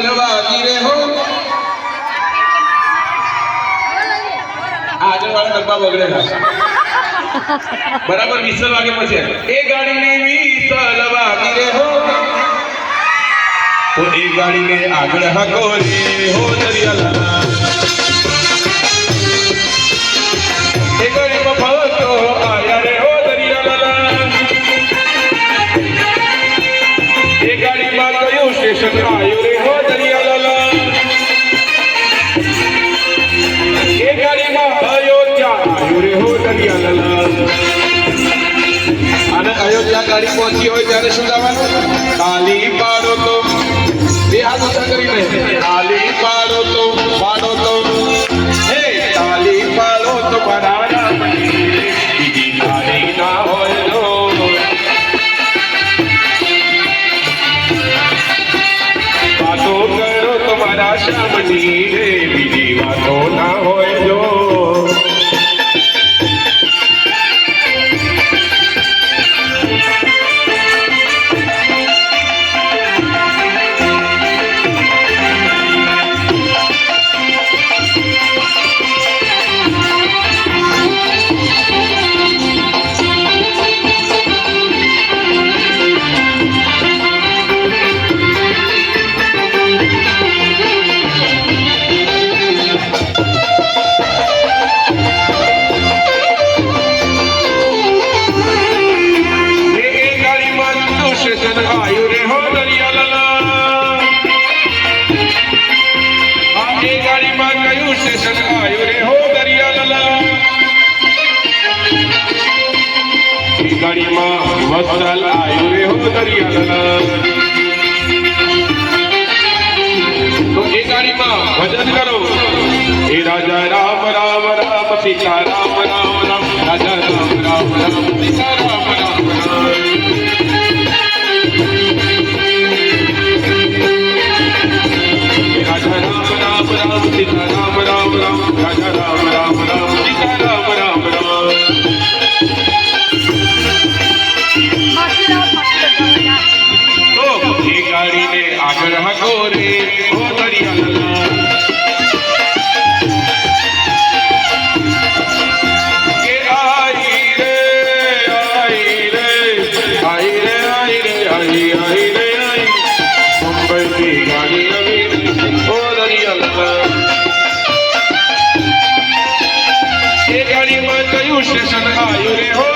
સલવાતી રે હો આગળવાળા ડબ્બા બગડેલા. બરાબર વિસલ વાગે પછી એ ગાડીને વિસલ વાગી રે હો તો એ ગાડીને આગળ હકો રે. હો દરિયાલાલા. અયોધ્યા આવ્યું રે હો દરિયાલાલા અને અયોધ્યા ગાડી પહોંચી હોય ત્યારે શું ગાવાનું તાલી પાડો તો બે હાથ ઊંચા કરીને તાલી પાડો તો પાડો સ્ટેશન આવ્યું રે હો દરિયાલાલા ગાડીમાં વસ્ત્રાલ આવ્યું રે હો દરિયાલાલા તો એ ગાડીમાં ભજન કરો એ રાજા રામ રામ રામ સીતા રામ રામ રામ રાજા રામ રામ રામ સીતા રામ રામ રામ આવ્યું રે હો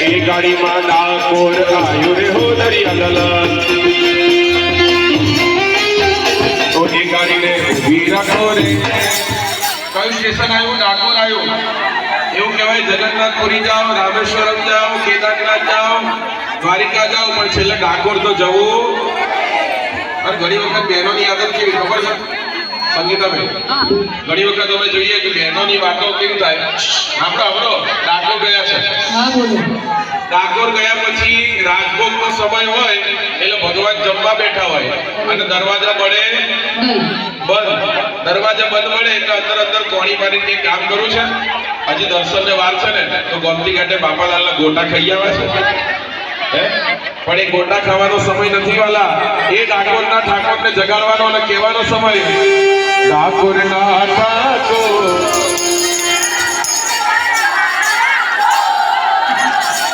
એ ગાડીમાં ડાકોર આવ્યું રે હો દરિયાલાલા. તો એ ગાડીને કયું સ્ટેશન આવ્યું? ડાકોર આવ્યું. એવું કહેવાય, જગન્નાથપુરી જાઓ, રામેશ્વરમ જાઓ, કેદારનાથ જાઓ, દ્વારિકા જાઓ, પણ છેલ્લે ડાકોર તો જવું. અને ઘણી વખત બહેનોની આદત કેવી, ખબર છે? સંગીતાબેન ઘણી વખત અમે જોઈએ કે બહેનોની વાતો કેવી થાય. આપણે હમણો ડાકોર ગયા છે. ડાકોર ગયા પછી રાજભોગનો સમય હોય એટલે ભગવાન જમવા બેઠા હોય. અને દરવાજા મળે બંધ. દરવાજા બંધ મળે એટલે અંદર અંદર કોણી મારી કંઈ કામ કરું છે. હજી દર્શનને વાર છે ને તો ગોમતી ઘાટે બાપાલાલના ગોટા ખાઈ આવે છે. હે? પણ એ ગોટા ખાવાનો સમય નથી વાલા. એ ડાકોરના ઠાકોરને જગાડવાનો અને કહેવાનો સમય. ઠાકોર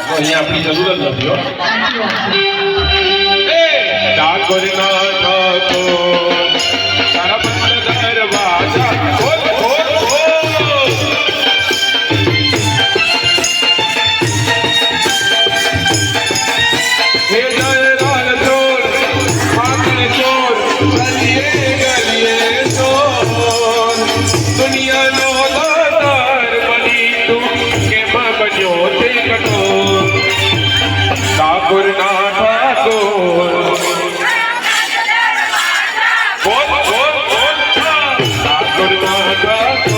તો અહીંયા આપણી જરૂર જ નથી ઠાકોર ના ઠાકોર ઠાકોર ના ઠાકોર બોલ બોલ બોલ ઠાકોર ના ઠાકોર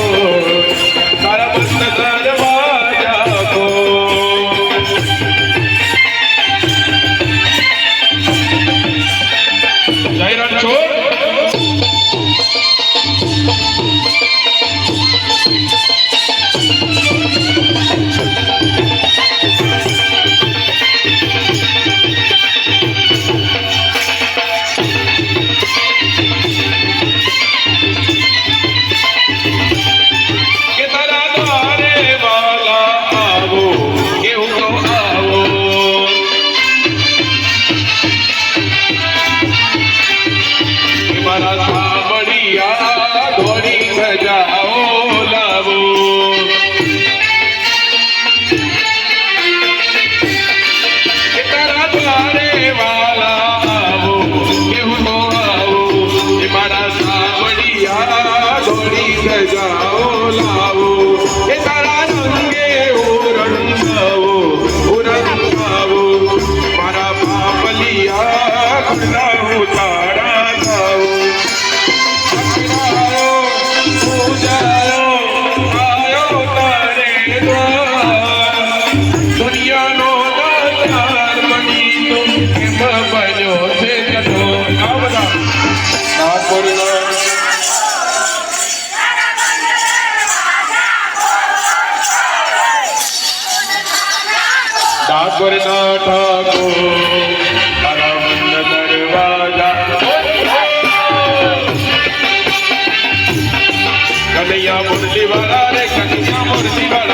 मुरली वाला रे कन्हैया मुरली वाला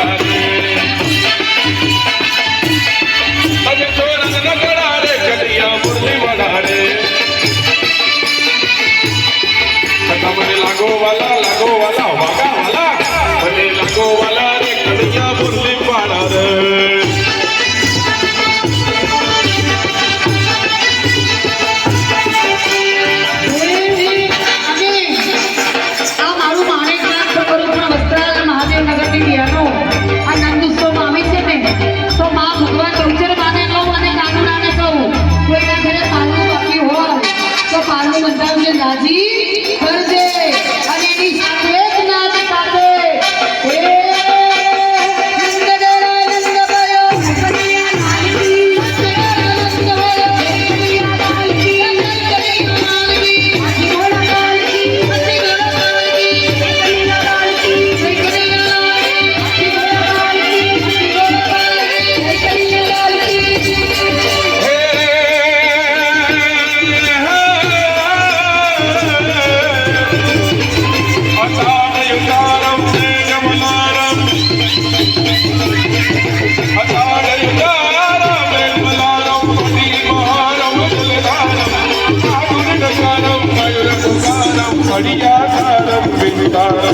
બધાને રાજી